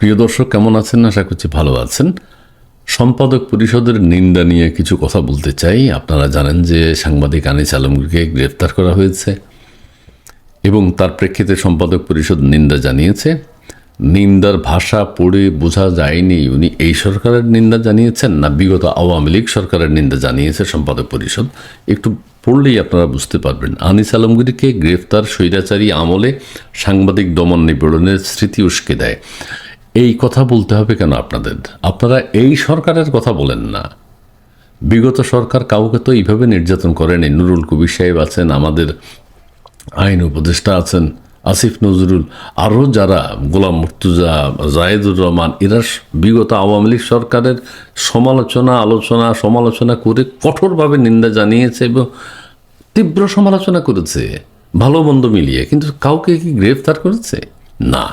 প্রিয় দর্শক, কেমন আছেন? আশা করছি ভালো আছেন। সম্পাদক পরিষদের নিন্দা নিয়ে কিছু কথা বলতে চাই। আপনারা জানেন যে সাংবাদিক আনিস আলমগীরকে গ্রেফতার করা হয়েছে এবং তার প্রেক্ষিতে সম্পাদক পরিষদ নিন্দা জানিয়েছে। নিন্দার ভাষা পড়ে বোঝা যায়নি উনি। এই সরকারের নিন্দা জানিয়েছেন না বিগত আওয়ামী লীগ সরকারের নিন্দা জানিয়েছে সম্পাদক পরিষদ? একটু পড়লেই আপনারা বুঝতে পারবেন। আনিস আলমগীরকে গ্রেফতার স্বৈরাচারী আমলে সাংবাদিক দমন নিপীড়নের স্মৃতি উস্কে দেয়। এই কথা বলতে হবে কেন আপনাদের? আপনারা এই সরকারের কথা বলেন না। বিগত সরকার কাউকে তো এইভাবে নির্যাতন করেনি। নুরুল কবির সাহেব আছেন, আমাদের আইন উপদেষ্টা আছেন, আসিফ নজরুল, আরও যারা গোলাম মুর্তুজা, জায়েদুর রহমান, এরা বিগত আওয়ামী লীগ সরকারের সমালোচনা, আলোচনা, সমালোচনা করে কঠোরভাবে নিন্দা জানিয়েছে এবং তীব্র সমালোচনা করেছে। ভালো মন্দ মিলিয়ে। কিন্তু কাউকে কি গ্রেফতার করেছে? না।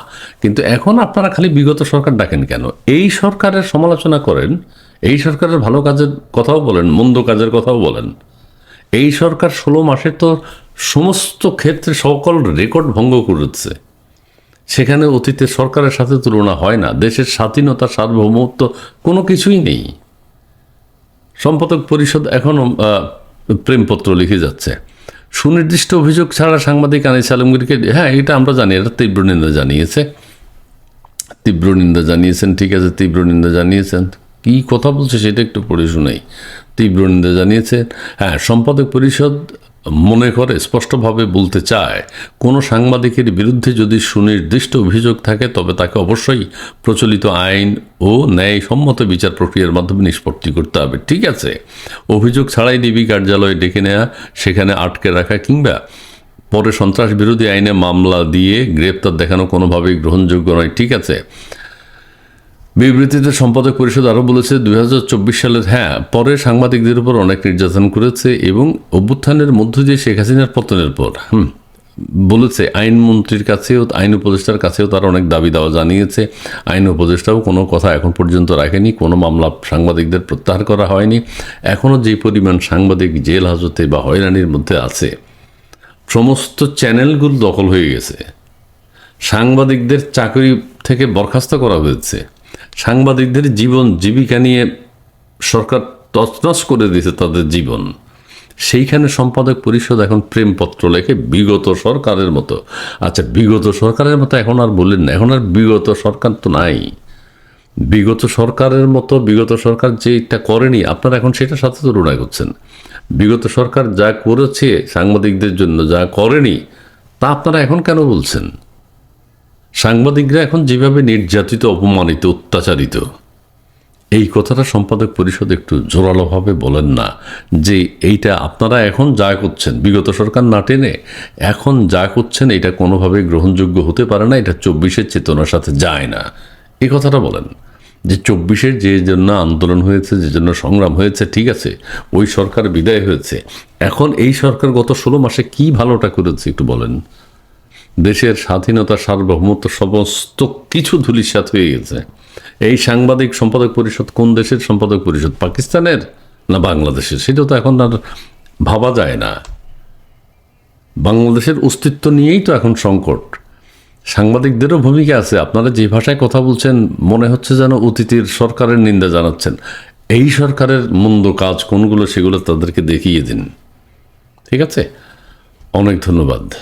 কিন্তু এখন আপনারা খালি বিগত সরকার ডাকেন কেন? এই সরকারের সমালোচনা করেন, এই সরকারের ভালো কাজের কথাও বলেন, মন্দ কাজের কথাও বলেন। এই সরকার ষোলো মাসে তো সমস্ত ক্ষেত্রে সকল রেকর্ড ভঙ্গ করেছে। সেখানে অতীতে সরকারের সাথে তুলনা হয় না, দেশের স্বাধীনতা, সার্বভৌমত্ব কোনো কিছুই নেই। সম্পাদক পরিষদ এখনও প্রেমপত্র লিখে যাচ্ছে। সুনির্দিষ্ট অভিযোগ ছাড়া সাংবাদিক আনিস আলমগীরকে হ্যাঁ এটা আমরা জানি, এটা তীব্র নিন্দা জানিয়েছে। তীব্র নিন্দা জানিয়েছেন, ঠিক আছে, তীব্র নিন্দা জানিয়েছেন। কি কথা বলছে সেটা একটু পড়ে শুনাই। তীব্র নিন্দা জানিয়েছেন। হ্যাঁ সম্পাদক পরিষদ মনে করে স্পষ্টভাবে বলতে চায়, কোনো সাংবাদিকের বিরুদ্ধে যদি সুনির্দিষ্ট অভিযোগ থাকে, তবে তাকে অবশ্যই প্রচলিত আইন ও ন্যায়সম্মত বিচার প্রক্রিয়ার মাধ্যমে নিষ্পত্তি করতে হবে। ঠিক আছে? অভিযোগ ছাড়াই ডিবি কার্যালয়ে ডেকে নেওয়া সেখানে আটকে রাখা কিংবা পরে সন্ত্রাস বিরোধী আইনে মামলা দিয়ে গ্রেপ্তার দেখানো কোনোভাবেই গ্রহণযোগ্য নয়। ঠিক আছে? বিবৃতিতে সম্পাদক পরিষদ আরও বলেছে দু হাজার চব্বিশ সালের হ্যাঁ পরে সাংবাদিকদের উপর অনেক নির্যাতন করেছে এবং অভ্যুত্থানের মধ্য দিয়ে শেখ হাসিনার পতনের পর, হুম, বলেছে আইনমন্ত্রীর কাছেও, আইন উপদেষ্টার কাছেও তারা অনেক দাবি দাওয়া জানিয়েছে। আইন উপদেষ্টাও কোনো কথা এখন পর্যন্ত রাখেনি, কোনো মামলা সাংবাদিকদের প্রত্যাহার করা হয়নি। এখনও যে পরিমাণ সাংবাদিক জেল, হাজতে বা হয়রানির মধ্যে আছে, সমস্ত চ্যানেলগুলো দখল হয়ে গেছে। সাংবাদিকদের চাকরি থেকে বরখাস্ত করা হয়েছে। সাংবাদিকদের জীবন জীবিকা নিয়ে সরকার তছনছ করে দিয়েছে তাদের জীবন। সেইখানে সম্পাদক পরিষদ এখন প্রেমপত্র লেখে বিগত সরকারের মতো। আচ্ছা বিগত সরকারের মতো এখন আর বললেন না, এখন আর বিগত সরকার তো নাই। বিগত সরকারের মতো, বিগত সরকার যেটা করেনি, আপনারা এখন সেটার সাথে তুলনা করছেন। বিগত সরকার যা করেছে সাংবাদিকদের জন্য, যা করেনি, তা আপনারা এখন কেন বলছেন? সাংবাদিকরা এখন যেভাবে নির্যাতিত, অপমানিত, অত্যাচারিত, এই কথাটা সম্পাদক পরিষদ একটু জোরালোভাবে বলেন না যে এইটা আপনারা এখন যা করছেন, বিগত সরকার না টেনে এখন যা করছেন এটা কোনোভাবে গ্রহণযোগ্য হতে পারে না, এটা চব্বিশের চেতনার সাথে যায় না। এই কথাটা বলেন যে চব্বিশের যে জন্য আন্দোলন হয়েছে, যে জন্য সংগ্রাম হয়েছে, ঠিক আছে, ওই সরকার বিদায় হয়েছে। এখন এই সরকার গত ষোলো মাসে কি ভালোটা করেছে একটু বলেন। দেশের স্বাধীনতা সার্বভৌমত্ব সমস্ত কিছু ধুলিস্যাত হয়ে গেছে। এই সাংবাদিক সম্পাদক পরিষদ কোন দেশের সম্পাদক পরিষদ, পাকিস্তানের না বাংলাদেশের? সেটা তো এখন আর ভাবা যায় না। বাংলাদেশের অস্তিত্ব নিয়েই তো এখন সংকট। সাংবাদিকদেরও ভূমিকা আছে। আপনারা যে ভাষায় কথা বলছেন, মনে হচ্ছে যেন অতীতের সরকারের নিন্দা জানাচ্ছেন। এই সরকারের মন্দ কাজ কোনগুলো, সেগুলো তাদেরকে দেখিয়ে দিন। ঠিক আছে? অনেক ধন্যবাদ।